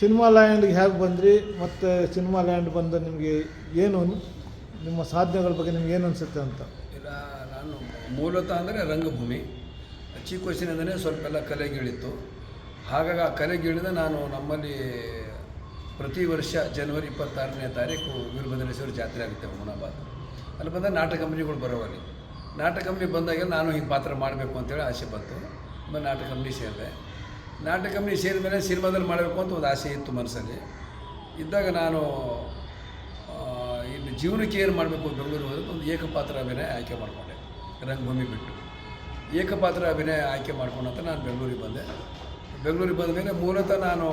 Cinema ಲ್ಯಾಂಡ್ಗೆ ಹೇಗೆ ಬಂದ್ರಿ? ಮತ್ತು ಸಿನಿಮಾ ಲ್ಯಾಂಡ್ ಬಂದ ನಿಮಗೆ ಏನು ನಿಮ್ಮ ಸಾಧನೆಗಳ ಬಗ್ಗೆ ನಿಮ್ಗೆ ಏನು ಅನಿಸುತ್ತೆ ಅಂತ? ಇಲ್ಲ, ನಾನು ಮೂಲತಃ ಅಂದರೆ ರಂಗಭೂಮಿ. ಚಿಕ್ಕ ವಯಸ್ಸಿನಿಂದಲೇ ಸ್ವಲ್ಪ ಎಲ್ಲ ಕಲೆಗಿಳಿತ್ತು. ಹಾಗಾಗಿ ಆ ಕಲೆಗಿಳಿದ ನಾನು ನಮ್ಮಲ್ಲಿ ಪ್ರತಿ ವರ್ಷ ಜನವರಿ ಇಪ್ಪತ್ತಾರನೇ ತಾರೀಕು ವೀರಭದ್ರೇಶ್ವರ ಜಾತ್ರೆ ಆಗುತ್ತೆ ಹುಮನಾಬಾದ್ ಅಲ್ಲಿ ಬಂದಾಗ ನಾಟಕ ಕಂಪ್ನಿಗಳು ಬರೋವಲ್ಲಿ. ನಾಟಕ ಕಂಪ್ನಿ ಬಂದಾಗ ನಾನು ಹಿಂಗೆ ಪಾತ್ರ ಮಾಡಬೇಕು ಅಂತೇಳಿ ಆಸೆ ಬಂತು. ಆಮೇಲೆ ನಾಟಕ ಕಂಪ್ನಿ ಸೇರಿದೆ. ನಾಟಕ ಕಂಪ್ನಿ ಸೇರಿದ ಮೇಲೆ ಸಿನಿಮಾದಲ್ಲಿ ಮಾಡಬೇಕು ಅಂತ ಒಂದು ಆಸೆ ಇತ್ತು ಮನಸ್ಸಲ್ಲಿ. ಇದ್ದಾಗ ನಾನು ಇನ್ನು ಜೀವನಕ್ಕೆ ಏನು ಮಾಡಬೇಕು ಬೆಂಗಳೂರು ಹೋದ್ರೆ ಒಂದು ಏಕಪಾತ್ರ ಅಭಿನಯ ಆಯ್ಕೆ ಮಾಡಿಕೊಂಡೆ, ರಂಗಭೂಮಿ ಬಿಟ್ಟು. ಏಕಪಾತ್ರ ಅಭಿನಯ ಆಯ್ಕೆ ಮಾಡ್ಕೊಂಡಂತ ನಾನು ಬೆಂಗಳೂರಿಗೆ ಬಂದೆ. ಬೆಂಗಳೂರಿಗೆ ಬಂದ ಮೇಲೆ ಮೂಲತಃ ನಾನು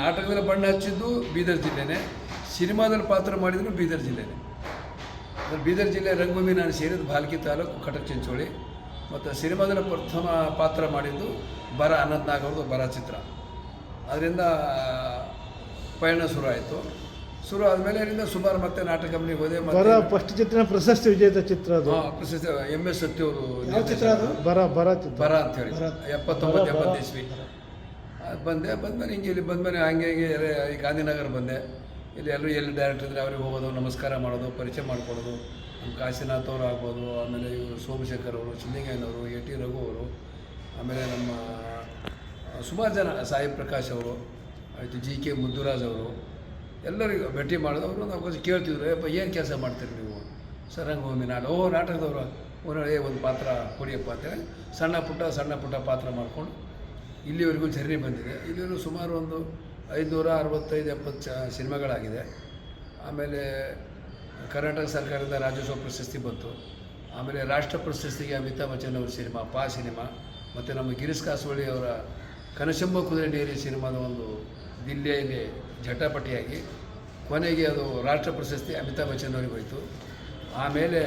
ನಾಟಕದಲ್ಲಿ ಬಣ್ಣ ಹಚ್ಚಿದ್ದು ಬೀದರ್ ಜಿಲ್ಲೆನೇ, ಸಿನಿಮಾದಲ್ಲಿ ಪಾತ್ರ ಮಾಡಿದ್ರು ಬೀದರ್ ಜಿಲ್ಲೆನೇ. ಬೀದರ್ ಜಿಲ್ಲೆ ರಂಗಭೂಮಿ ನಾನು ಸೇರಿದ್ದು ಭಾಲ್ಕಿ ತಾಲೂಕು ಕಟಕ್ ಚಿಂಚೋಳಿ. ಮತ್ತು ಸಿನಿಮಾದಲ್ಲಿ ಪ್ರಥಮ ಪಾತ್ರ ಮಾಡಿದ್ದು ಬರ ಅನಂತ್ ನಾಗ್ ಅವ್ರದ್ದು ಬರ ಚಿತ್ರ. ಅದರಿಂದ ಪಯಣ ಶುರು ಆಯಿತು. ಶುರು ಆದಮೇಲೆ ಅಲ್ಲಿಂದ ಸುಮಾರು ಮತ್ತೆ ನಾಟಕ ಕಂಪ್ನಿಗೆ ಹೋದೆ ಬರ ಫಸ್ಟ್ ಚಿತ್ರ ಪ್ರಶಸ್ತಿ ವಿಜೇತ ಚಿತ್ರ ಅದು. ಪ್ರಶಸ್ತಿ ಎಂ ಎಸ್ ಸತ್ಯ ಅವರು ಯಾವ ಚಿತ್ರ ಅದು? ಬರ ಬರ ಬರ ಅಂತೇಳಿ ಎಪ್ಪತ್ತೊಂಬತ್ತು ಎಪ್ಪತ್ತು ಇಸ್ವಿ. ಅದು ಬಂದೆ ಬಂದ್ಮೇಲೆ ಹಿಂಗೆ ಇಲ್ಲಿ ಬಂದ್ಮೇಲೆ ಹಂಗೆ ಹಿಂಗೆ ಗಾಂಧಿನಗರ ಬಂದೆ. ಇಲ್ಲಿ ಎಲ್ಲರೂ ಎಲ್ಲಿ ಡೈರೆಕ್ಟ್ ಇದ್ದರೆ ಅವ್ರಿಗೆ ಹೋಗೋದು, ನಮಸ್ಕಾರ ಮಾಡೋದು, ಪರಿಚಯ ಮಾಡಿಕೊಡೋದು ನಮ್ಮ ಕಾಶಿನಾಥ್ ಅವರು ಆಗ್ಬೋದು, ಆಮೇಲೆ ಇವರು ಸೋಮಶೇಖರ್ ಅವರು ಚಿಲ್ಲಿಂಗಯ್ಯನವರು ಎ ಟಿ ರಘು ಅವರು, ಆಮೇಲೆ ನಮ್ಮ ಸುಮಾರು ಜನ, ಸಾಯಿ ಪ್ರಕಾಶ್ ಅವರು, ಆಯಿತು ಜಿ ಕೆ ಮುದ್ದುರಾಜ್ ಅವರು, ಎಲ್ಲರಿಗೂ ಭೇಟಿ ಮಾಡೋದು, ಅವರು ನಾವು ಕೇಳ್ತಿದ್ರು ಅಪ್ಪ, ಏನು ಕೆಲಸ ಮಾಡ್ತೀರಿ ನೀವು? ಸರ್ ರಂಗಭೂಮಿ ನಾಡು. ಓ, ನಾಟಕದವರು ಏ, ಒಂದು ಪಾತ್ರ ಕೊಡಿಯಪ್ಪ, ಅಂತೇಳಿ ಸಣ್ಣ ಪುಟ್ಟ ಸಣ್ಣ ಪುಟ್ಟ ಪಾತ್ರ ಮಾಡಿಕೊಂಡು ಇಲ್ಲಿವರೆಗೂ ಜರ್ನಿ ಬಂದಿದೆ. ಇಲ್ಲಿವರೆಗೂ ಸುಮಾರು ಒಂದು ಐದುನೂರ ಅರವತ್ತೈದು ಎಪ್ಪತ್ತು ಚ ಸಿನಿಮಾಗಳಾಗಿದೆ. ಆಮೇಲೆ ಕರ್ನಾಟಕ ಸರ್ಕಾರದಿಂದ ರಾಜ್ಯೋತ್ಸವ ಪ್ರಶಸ್ತಿ ಬಂತು. ಆಮೇಲೆ ರಾಷ್ಟ್ರ ಪ್ರಶಸ್ತಿಗೆ ಅಮಿತಾಬ್ ಬಚ್ಚನ್ ಅವ್ರ ಸಿನಿಮಾ, ಪಾ ಸಿನಿಮಾ, ಮತ್ತು ನಮ್ಮ ಗಿರೀಶ್ ಕಾಸೋಳಿ ಅವರ ಕನಶಂಬ ಕುದುರೆ ಡೇರಿ ಸಿನಿಮಾದ ಒಂದು ದಿಲ್ಲಿಯಲ್ಲಿ ಜಟಾಪಟಿಯಾಗಿ ಕೊನೆಗೆ ಅದು ರಾಷ್ಟ್ರ ಪ್ರಶಸ್ತಿ ಅಮಿತಾಬ್ ಬಚ್ಚನ್ ಅವರಿಗೆ ಹೋಯಿತು. ಆಮೇಲೆ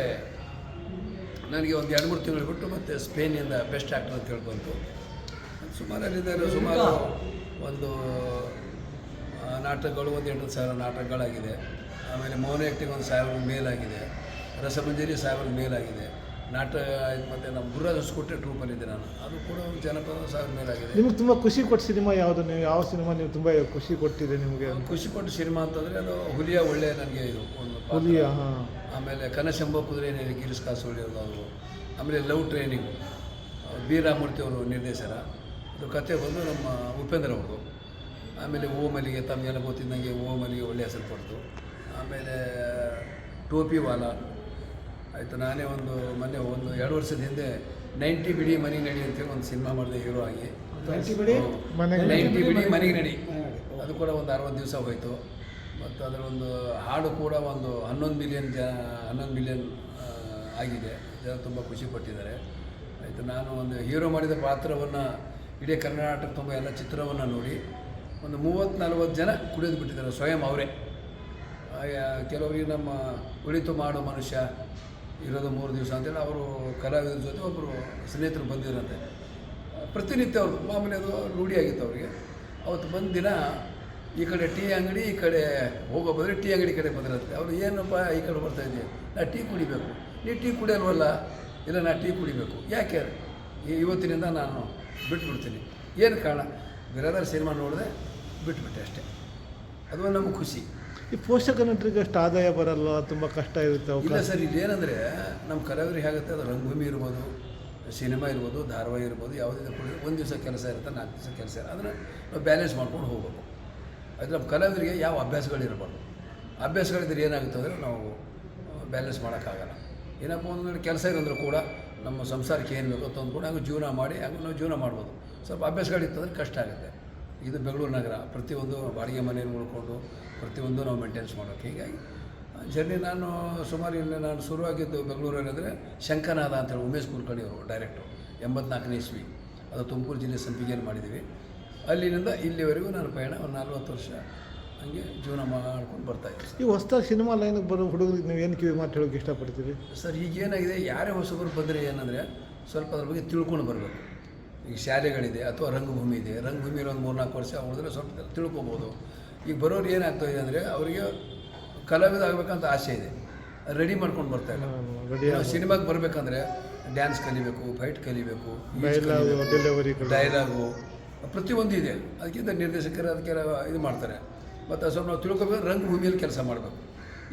ನನಗೆ ಒಂದು ಎರಡು ಮೂರು ತಿಂಗಳು ಬಿಟ್ಟು ಮತ್ತು ಸ್ಪೇನಿಂದ ಬೆಸ್ಟ್ ಆ್ಯಕ್ಟರ್ ಅಂತ ಹೇಳ್ಬಂತು. ಸುಮಾರು ಸುಮಾರು ಒಂದು ನಾಟಕಗಳು ಒಂದು ಎಂಟು ಸಾವಿರ ನಾಟಕಗಳಾಗಿದೆ. ಆಮೇಲೆ ಮೌನ ಆ್ಯಕ್ಟಿಂಗ್ ಒಂದು ಸಾವಿರ ಮೇಲಾಗಿದೆ. ರಸಮಂಜರಿ ಸಾವಿರದ ಮೇಲಾಗಿದೆ. ನಾಟಕ ಮತ್ತು ನಮ್ಮ ಗುರುರಾಜ್ ಹೊಸಕೋಟೆ ಟ್ರೂಪಲ್ಲಿದ್ದೆ ನಾನು. ಅದು ಕೂಡ ಒಂದು ಜನಪದ ಸಾವಿರ ಮೇಲಾಗಿದೆ. ನಿಮ್ಗೆ ತುಂಬ ಖುಷಿ ಕೊಟ್ಟ ಸಿನಿಮಾ ಯಾವುದು? ನೀವು ಯಾವ ಸಿನಿಮಾ ನೀವು ತುಂಬ ಖುಷಿ ಕೊಟ್ಟಿದೆ ನಿಮಗೆ? ಖುಷಿ ಕೊಟ್ಟ ಸಿನಿಮಾ ಅಂತಂದರೆ ಅದು ಹುಲಿಯ ಒಳ್ಳೆಯ ನನಗೆ ಇದು ಒಂದು. ಹುಲಿಯ ಆಮೇಲೆ ಕನಶಂಬ ಕುದುರೆ ಗಿರೀಶ್ ಕಾಸೋಳಿ ಅವರು ಅವರು ಆಮೇಲೆ ಲವ್ ಟ್ರೈನಿಂಗ್. ಬಿ ರಾಮೂರ್ತಿ ಅವರು ನಿರ್ದೇಶನ. ಅದು ಕತೆ ಬಂದು ನಮ್ಮ ಉಪೇಂದ್ರ ಅವರು ಆಮೇಲೆ ಓಮಲಿಗೆ ತಮಗೆಲ್ಲ ಗೊತ್ತಿದ್ದಂಗೆ ಓ ಮಲ್ಲಿಗೆ ಒಳ್ಳೆ ಹೆಸರು ಕೊಡ್ತು. ಆಮೇಲೆ ಟೋಪಿ ವಾಲ. ಆಯಿತು ನಾನೇ ಒಂದು ಮೊನ್ನೆ ಒಂದು ಎರಡು ವರ್ಷದ ಹಿಂದೆ ನೈಂಟಿ ಬಿಡಿ ಮನೆ ನಡಿ ಅಂತೇಳಿ ಒಂದು ಸಿನಿಮಾ ಮಾಡಿದೆ ಹೀರೋ ಆಗಿ. ಮನೆಗೆ ನೈಂಟಿ ಬಿಡಿ ಮನೆಗೆ ನಡಿ ಅದು ಕೂಡ ಒಂದು ಅರವತ್ತು ದಿವಸ ಹೋಯಿತು. ಮತ್ತು ಅದರ ಒಂದು ಹಾಡು ಕೂಡ ಒಂದು ಹನ್ನೊಂದು ಮಿಲಿಯನ್ ಜನ ಹನ್ನೊಂದು ಮಿಲಿಯನ್ ಆಗಿದೆ. ಜನ ತುಂಬ ಖುಷಿ ಪಟ್ಟಿದ್ದಾರೆ. ಆಯಿತು ನಾನು ಒಂದು ಹೀರೋ ಮಾಡಿದ ಪಾತ್ರವನ್ನು ಇಡೀ ಕರ್ನಾಟಕ ತುಂಬ ಎಲ್ಲ ಚಿತ್ರವನ್ನು ನೋಡಿ ಒಂದು ಮೂವತ್ತು ನಲ್ವತ್ತು ಜನ ಕುಡಿದು ಬಿಟ್ಟಿದ್ದಾರೆ ಸ್ವಯಂ ಅವರೇ. ಕೆಲವರಿಗೆ ನಮ್ಮ ಕುಳಿತು ಮಾಡೋ ಮನುಷ್ಯ ಇರೋದು ಮೂರು ದಿವಸ ಅಂತೇಳಿ ಅವರು ಕಲಾವಿದರ ಜೊತೆ ಒಬ್ಬರು ಸ್ನೇಹಿತರು ಬಂದಿರಂತೆ ಪ್ರತಿನಿತ್ಯ ಅವರು ಮಾಮೂಲಿ ಅದು ರೂಢಿಯಾಗಿತ್ತು ಅವರಿಗೆ. ಅವತ್ತು ಬಂದ ದಿನ ಈ ಕಡೆ ಟೀ ಅಂಗಡಿ, ಈ ಕಡೆ ಹೋಗೋ ಬಂದರೆ ಟೀ ಅಂಗಡಿ ಕಡೆ ಬಂದಿರುತ್ತೆ. ಅವರು ಏನಪ್ಪ ಈ ಕಡೆ ಬರ್ತಾ ಇದೆಯಾ ನಾ ಟೀ ಕುಡಿಬೇಕು. ಈ ಟೀ ಕುಡಿಯಲ್ವಲ್ಲ? ಇಲ್ಲ, ನಾ ಟೀ ಕುಡಿಬೇಕು. ಯಾಕೆ? ಇವತ್ತಿನಿಂದ ನಾನು ಬಿಟ್ಬಿಡ್ತೀನಿ. ಏನು ಕಾರಣ? ಬೇರೆದಾರ ಸಿನಿಮಾ ನೋಡಿದೆ? ಬಿಟ್ಬಿಟ್ಟೆ ಅಷ್ಟೇ. ಅದು ಒಂದು ನಮಗೆ ಖುಷಿ. ಈ ಪೋಷಕ ನಟರಿಗೆ ಅಷ್ಟು ಆದಾಯ ಬರಲ್ಲ ತುಂಬ ಕಷ್ಟ ಇರುತ್ತೆ ಇಲ್ಲ ಸರ್ ಇದೇನಂದರೆ ಏನಂದರೆ ನಮ್ಮ ಕಲಾವಿದರಿಗೆ ಹೇಗುತ್ತೆ ಅದು ರಂಗಭೂಮಿ ಇರ್ಬೋದು ಸಿನಿಮಾ ಇರ್ಬೋದು ಧಾರಾವಾಹಿ ಇರ್ಬೋದು ಯಾವುದೇ ಕೂಡ ಒಂದು ದಿವಸ ಕೆಲಸ ಇರುತ್ತೆ ನಾಲ್ಕು ದಿವಸ ಕೆಲಸ ಇರುತ್ತೆ. ಅದನ್ನು ನಾವು ಬ್ಯಾಲೆನ್ಸ್ ಮಾಡ್ಕೊಂಡು ಹೋಗ್ಬೇಕು. ಅದು ನಮ್ಮ ಕಲಾವಿದರಿಗೆ ಯಾವ ಅಭ್ಯಾಸಗಳಿರಬಾರ್ದು ಅಭ್ಯಾಸಗಳಿದ್ರೆ ಏನಾಗುತ್ತೆ ಅಂದರೆ ನಾವು ಬ್ಯಾಲೆನ್ಸ್ ಮಾಡೋಕ್ಕಾಗಲ್ಲ. ಏನಪ್ಪ ಒಂದು ಕೆಲಸ ಇರೋಂದ್ರೂ ಕೂಡ ನಮ್ಮ ಸಂಸಾರಕ್ಕೆ ಏನು ಬೇಕೋ ತಂದು ಕೂಡ ಹಂಗೆ ಜೀವನ ಮಾಡಿ ಹಂಗೆ ನಾವು ಜೀವನ ಮಾಡ್ಬೋದು. ಸ್ವಲ್ಪ ಅಭ್ಯಾಸಗಳಿತ್ತು ಅಂದರೆ ಕಷ್ಟ ಆಗುತ್ತೆ. ಇದು ಬೆಂಗಳೂರು ನಗರ. ಪ್ರತಿಯೊಂದು ಬಾಡಿಗೆ ಮನೆಯನ್ನು ಉಳ್ಕೊಂಡು ಪ್ರತಿಯೊಂದು ನಾವು ಮೇಂಟೆನ್ಸ್ ಮಾಡೋಕ್ಕೆ. ಹೀಗಾಗಿ ಜರ್ನಿ ನಾನು ಸುಮಾರು ಇಲ್ಲಿ ನಾನು ಶುರುವಾಗಿದ್ದು ಬೆಂಗಳೂರಲ್ಲಿ ಅಂದರೆ ಶಂಕನಾದ ಅಂತೇಳಿ ಉಮೇಶ್ ಕುಲಕರ್ಣಿ ಅವರು ಡೈರೆಕ್ಟ್ರು ಎಂಬತ್ನಾಲ್ಕನೇ ಇಸ್ವಿ. ಅದು ತುಮಕೂರು ಜಿಲ್ಲೆ ಸಂಪಿಗೆಯಲ್ಲಿ ಮಾಡಿದ್ದೀವಿ. ಅಲ್ಲಿನಿಂದ ಇಲ್ಲಿವರೆಗೂ ನಾನು ಪಯಣ ಒಂದು ನಲ್ವತ್ತು ವರ್ಷ ಹಂಗೆ ಜೀವನ ಮಾಡ್ಕೊಂಡು ಬರ್ತಾಯಿದ್ದೆ ಈ ಹೊಸ ಸಿನಿಮಾ ಲೈನಿಗೆ ಬರೋ ಹುಡುಗರಿಗೆ ನೀವು ಏನು ಕಿವಿ ಮಾತು ಹೇಳೋಕೆ ಇಷ್ಟಪಡ್ತೀರಿ? ಸರ್ ಈಗ ಏನಾಗಿದೆ ಯಾರೇ ಹೊಸಬರು ಬಂದರೆ ಏನಂದರೆ ಸ್ವಲ್ಪ ಅದ್ರ ಬಗ್ಗೆ ತಿಳ್ಕೊಂಡು ಬರಬೇಕು. ಈಗ ಶಾಲೆಗಳಿದೆ ಅಥವಾ ರಂಗಭೂಮಿ ಇದೆ ರಂಗಭೂಮಿಯಲ್ಲಿ ಒಂದು ಮೂರ್ನಾಲ್ಕು ವರ್ಷ ಉಳಿದ್ರೆ ಸ್ವಲ್ಪ ತಿಳ್ಕೊಬೋದು. ಈಗ ಬರೋರು ಏನಾಗ್ತಾಯಿದೆ ಅಂದರೆ ಅವರಿಗೆ ಕಲಾವಿದ ಆಗಬೇಕಂತ ಆಸೆ ಇದೆ. ರೆಡಿ ಮಾಡ್ಕೊಂಡು ಬರ್ತಾ ಇಲ್ಲ. ಸಿನಿಮಾಗೆ ಬರಬೇಕಂದ್ರೆ ಡ್ಯಾನ್ಸ್ ಕಲಿಬೇಕು ಫೈಟ್ ಕಲಿಬೇಕು ಡೈಲಾಗು ಪ್ರತಿಯೊಂದು ಇದೆ. ಅದಕ್ಕಿಂತ ನಿರ್ದೇಶಕರು ಅದಕ್ಕೆ ಇದು ಮಾಡ್ತಾರೆ. ಮತ್ತು ಸ್ವಲ್ಪ ನಾವು ತಿಳ್ಕೊಬೇಕು ರಂಗಭೂಮಿಯಲ್ಲಿ ಕೆಲಸ ಮಾಡಬೇಕು.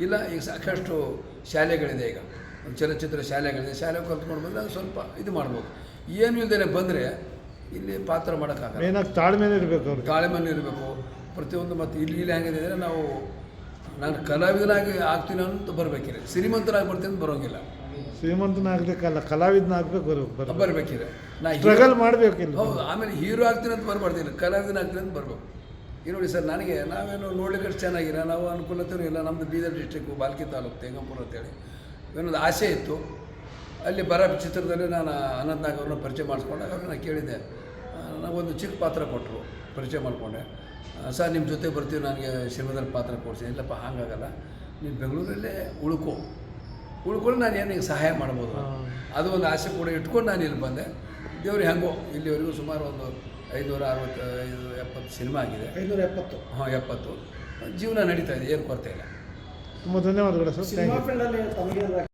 ಇಲ್ಲ ಈಗ ಸಾಕಷ್ಟು ಶಾಲೆಗಳಿದೆ ಈಗ. ಚಲನಚಿತ್ರ ಶಾಲೆಗಳಿದೆ ಶಾಲೆ ಕಲ್ತ್ಕೊಂಡು ಬಂದರೆ ಅದು ಸ್ವಲ್ಪ ಇದು ಮಾಡ್ಬೋದು. ಏನು ಇಲ್ದೇ ಬಂದರೆ ಇಲ್ಲಿ ಪಾತ್ರ ಮಾಡೋಕ್ಕಾಗಲ್ಲ. ಏನಾಗ ತಾಳ್ಮೆನೇ ಇರಬೇಕು ಅವ್ರಿಗೆ. ತಾಳ್ಮೆನ ಇರಬೇಕು. ಪ್ರತಿಯೊಂದು ಮತ್ತು ಇಲ್ಲಿ ಇಲ್ಲಿ ಹೆಂಗಿದೆ ಅಂದರೆ ನಾವು ನಾನು ಕಲಾವಿದನಾಗಿ ಆಗ್ತೀನಿ ಅಂತ ಬರಬೇಕಿದೆ. ಶ್ರೀಮಂತನಾಗಿ ಬರ್ತೀನಿ ಬರೋಂಗಿಲ್ಲ. ಶ್ರೀಮಂತನಾಗಬೇಕಲ್ಲ ಕಲಾವಿದನಾಗಬೇಕು ಬರಬೇಕು. ಬರ್ಬೇಕು ಬರಬೇಕಿದೆ. ನಾ ಸ್ಟ್ರಗಲ್ ಮಾಡಬೇಕಿಲ್ಲ ಹೌದು ಆಮೇಲೆ ಹೀರೋ ಆಗ್ತೀನಿ ಅಂತ ಬರಬಾರ್ದಿಲ್ಲ ಕಲಾವಿದನ ಆಗ್ತೀನಿ ಅಂತ ಬರಬೇಕು. ಈ ನೋಡಿ ಸರ್ ನನಗೆ ನಾವೇನು ನೋಡ್ಲಿಕ್ಕೆ ಚೆನ್ನಾಗಿಲ್ಲ. ನಾವು ಅನುಕೂಲತೆಯೂ ಇಲ್ಲ. ನಮ್ಮದು ಬೀದರ್ ಡಿಸ್ಟ್ರಿಕ್ಕು ಬಾಲ್ಕಿ ತಾಲೂಕು ತೇಗಂಪುರ ಅಂತೇಳಿ ಏನೊಂದು ಆಸೆ ಇತ್ತು. ಅಲ್ಲಿ ಬರ ಚಿತ್ರದಲ್ಲಿ ನಾನು ಅನಂತನಾಗ್ ಅವ್ರನ್ನ ಪರಿಚಯ ಮಾಡಿಸ್ಕೊಂಡಾಗ ಅವ್ರನ್ನ ಕೇಳಿದ್ದೆ ನಾವೊಂದು ಚಿಕ್ಕ ಪಾತ್ರ ಕೊಟ್ಟರು ಪರಿಚಯ ಮಾಡಿಕೊಂಡೆ. ಸರ್ ನಿಮ್ಮ ಜೊತೆ ಬರ್ತೀವಿ ನನಗೆ ಸಿನಿಮಾದಲ್ಲಿ ಪಾತ್ರ ಕೊಡಿಸಿ. ಇಲ್ಲಪ್ಪ ಹಾಗಾಗಲ್ಲ. ನೀನು ಬೆಂಗಳೂರಲ್ಲೇ ಉಳ್ಕೊ. ಉಳ್ಕೊಂಡು ನಾನು ಏನು ಈಗ ಸಹಾಯ ಮಾಡ್ಬೋದು? ಅದು ಒಂದು ಆಸೆ ಕೂಡ ಇಟ್ಕೊಂಡು ನಾನು ಇಲ್ಲಿ ಬಂದೆ. ದೇವ್ರಿಗೆ ಹೆಂಗೋ ಇಲ್ಲಿವರೆಗೂ ಸುಮಾರು ಒಂದು ಐನೂರ ಅರವತ್ತು ಐದು ಎಪ್ಪತ್ತು ಸಿನಿಮಾ ಆಗಿದೆ. ಐನೂರ ಎಪ್ಪತ್ತು. ಹಾಂ ಎಪ್ಪತ್ತು. ಜೀವನ ನಡೀತಾ ಇದೆ ಏನು ಕೊರತೆ ಇಲ್ಲ. ತುಂಬ ಧನ್ಯವಾದಗಳು ಸರ್. Thank you